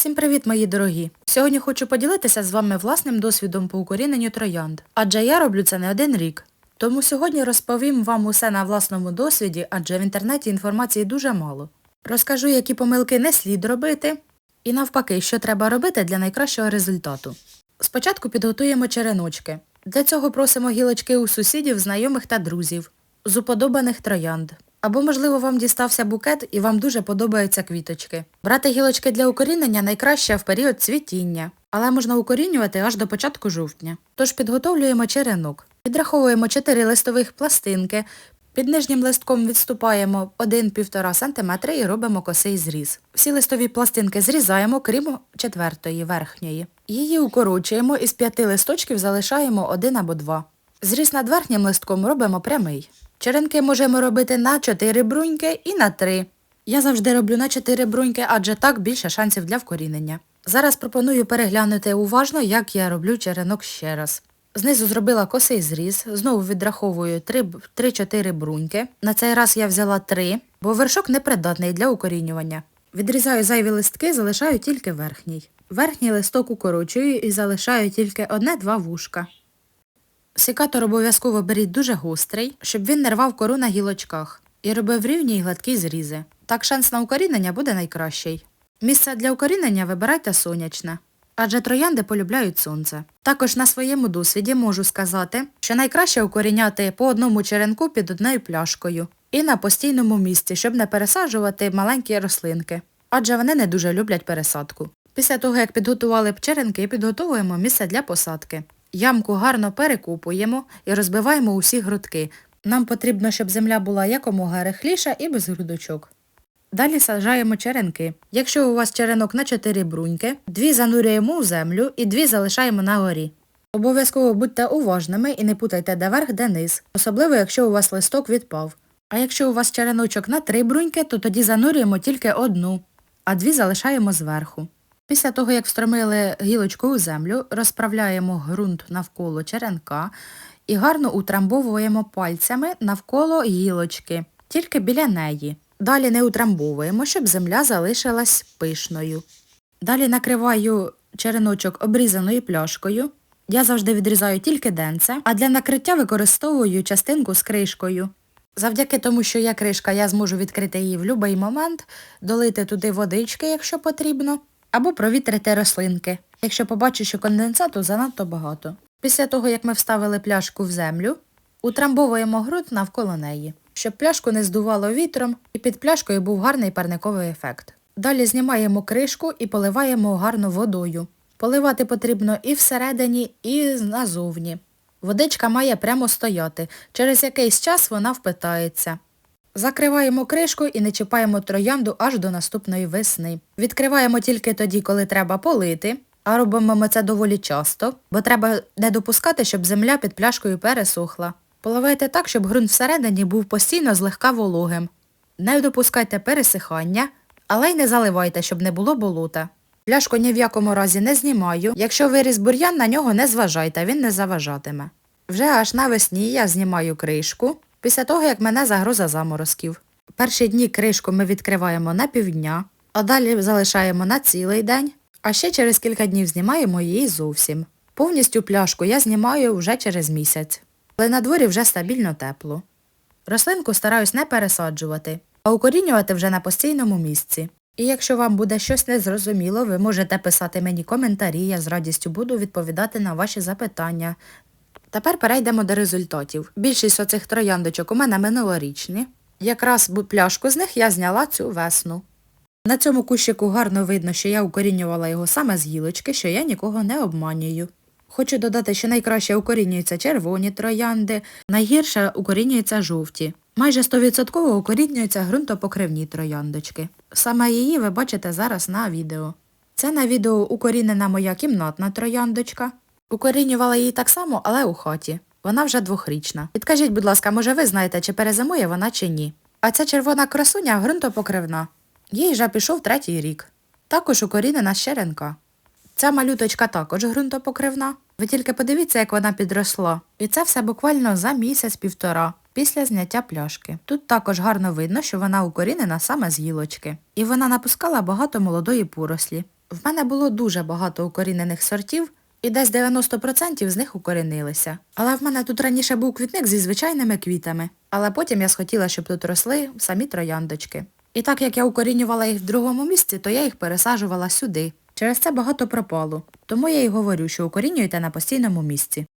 Всім привіт, мої дорогі! Сьогодні хочу поділитися з вами власним досвідом по укоріненню троянд, адже я роблю це не один рік. Тому сьогодні розповім вам усе на власному досвіді, адже в інтернеті інформації дуже мало. Розкажу, які помилки не слід робити, і навпаки, що треба робити для найкращого результату. Спочатку підготуємо череночки. Для цього просимо гілочки у сусідів, знайомих та друзів, з уподобаних троянд. Або, можливо, вам дістався букет і вам дуже подобаються квіточки. Брати гілочки для укорінення найкраще в період цвітіння, але можна укорінювати аж до початку жовтня. Тож підготовлюємо черенок. Підраховуємо 4 листових пластинки, під нижнім листком відступаємо 1-1,5 см і робимо косий зріз. Всі листові пластинки зрізаємо, крім четвертої, верхньої. Її укорочуємо і з п'яти листочків залишаємо один або два. Зріз над верхнім листком робимо прямий. Черенки можемо робити на 4 бруньки і на 3. Я завжди роблю на 4 бруньки, адже так більше шансів для вкорінення. Зараз пропоную переглянути уважно, як я роблю черенок ще раз. Знизу зробила косий зріз, знову відраховую 3-4 бруньки. На цей раз я взяла 3, бо вершок непридатний для укорінювання. Відрізаю зайві листки, залишаю тільки верхній. Верхній листок укорочую і залишаю тільки одне-два вушка. Секатор обов'язково беріть дуже гострий, щоб він не рвав кору на гілочках і робив рівні й гладкі зрізи. Так шанс на укорінення буде найкращий. Місце для укорінення вибирайте сонячне, адже троянди полюбляють сонце. Також на своєму досвіді можу сказати, що найкраще укоріняти по одному черенку під одною пляшкою і на постійному місці, щоб не пересаджувати маленькі рослинки, адже вони не дуже люблять пересадку. Після того, як підготували б черенки, підготовуємо місце для посадки. Ямку гарно перекупуємо і розбиваємо усі грудки. Нам потрібно, щоб земля була якомога рихліша і без грудочок. Далі саджаємо черенки. Якщо у вас черенок на 4 бруньки, дві занурюємо у землю і дві залишаємо на горі. Обов'язково будьте уважними і не путайте де верх, де низ, особливо якщо у вас листок відпав. А якщо у вас череночок на 3 бруньки, то тоді занурюємо тільки одну, а дві залишаємо зверху. Після того, як встромили гілочку у землю, розправляємо ґрунт навколо черенка і гарно утрамбовуємо пальцями навколо гілочки, тільки біля неї. Далі не утрамбовуємо, щоб земля залишилась пишною. Далі накриваю череночок обрізаною пляшкою. Я завжди відрізаю тільки денце, а для накриття використовую частинку з кришкою. Завдяки тому, що є кришка, я зможу відкрити її в будь-який момент, долити туди водички, якщо потрібно, або провітрити рослинки, якщо побачу, що конденсату занадто багато. Після того, як ми вставили пляшку в землю, утрамбовуємо ґрунт навколо неї, щоб пляшку не здувало вітром і під пляшкою був гарний парниковий ефект. Далі знімаємо кришку і поливаємо гарно водою. Поливати потрібно і всередині, і назовні. Водичка має прямо стояти, через якийсь час вона впитається. Закриваємо кришку і не чіпаємо троянду аж до наступної весни. Відкриваємо тільки тоді, коли треба полити, а робимо ми це доволі часто, бо треба не допускати, щоб земля під пляшкою пересохла. Поливайте так, щоб ґрунт всередині був постійно злегка вологим. Не допускайте пересихання, але й не заливайте, щоб не було болота. Пляшку ні в якому разі не знімаю. Якщо виріс бур'ян, на нього не зважайте, він не заважатиме. Вже аж навесні я знімаю кришку, після того, як мене загроза заморозків. Перші дні кришку ми відкриваємо на півдня, а далі залишаємо на цілий день, а ще через кілька днів знімаємо її зовсім. Повністю пляшку я знімаю вже через місяць, але на дворі вже стабільно тепло. Рослинку стараюсь не пересаджувати, а укорінювати вже на постійному місці. І якщо вам буде щось незрозуміло, ви можете писати мені коментарі, я з радістю буду відповідати на ваші запитання. Тепер перейдемо до результатів. Більшість оцих трояндочок у мене минулорічні. Якраз пляшку з них я зняла цю весну. На цьому кущику гарно видно, що я укорінювала його саме з гілочки, що я нікого не обманюю. Хочу додати, що найкраще укорінюються червоні троянди, найгірше укорінюються жовті. Майже 100% укорінюються ґрунтопокривні трояндочки. Саме її ви бачите зараз на відео. Це на відео укорінена моя кімнатна трояндочка. Укорінювала її так само, але у хаті. Вона вже двохрічна. Підкажіть, будь ласка, може ви знаєте, чи перезимує вона чи ні? А ця червона красуня ґрунтопокривна. Їй вже пішов третій рік. Також укорінена з черенка. Ця малюточка також ґрунтопокривна. Ви тільки подивіться, як вона підросла. І це все буквально за місяць-півтора після зняття пляшки. Тут також гарно видно, що вона укорінена саме з гілочки. І вона напускала багато молодої порослі. В мене було дуже багато укорінених сортів, і десь 90% з них укорінилися. Але в мене тут раніше був квітник зі звичайними квітами. Але потім я схотіла, щоб тут росли самі трояндочки. І так як я укорінювала їх в другому місці, то я їх пересаджувала сюди. Через це багато пропало. Тому я й говорю, що укорінюєте на постійному місці.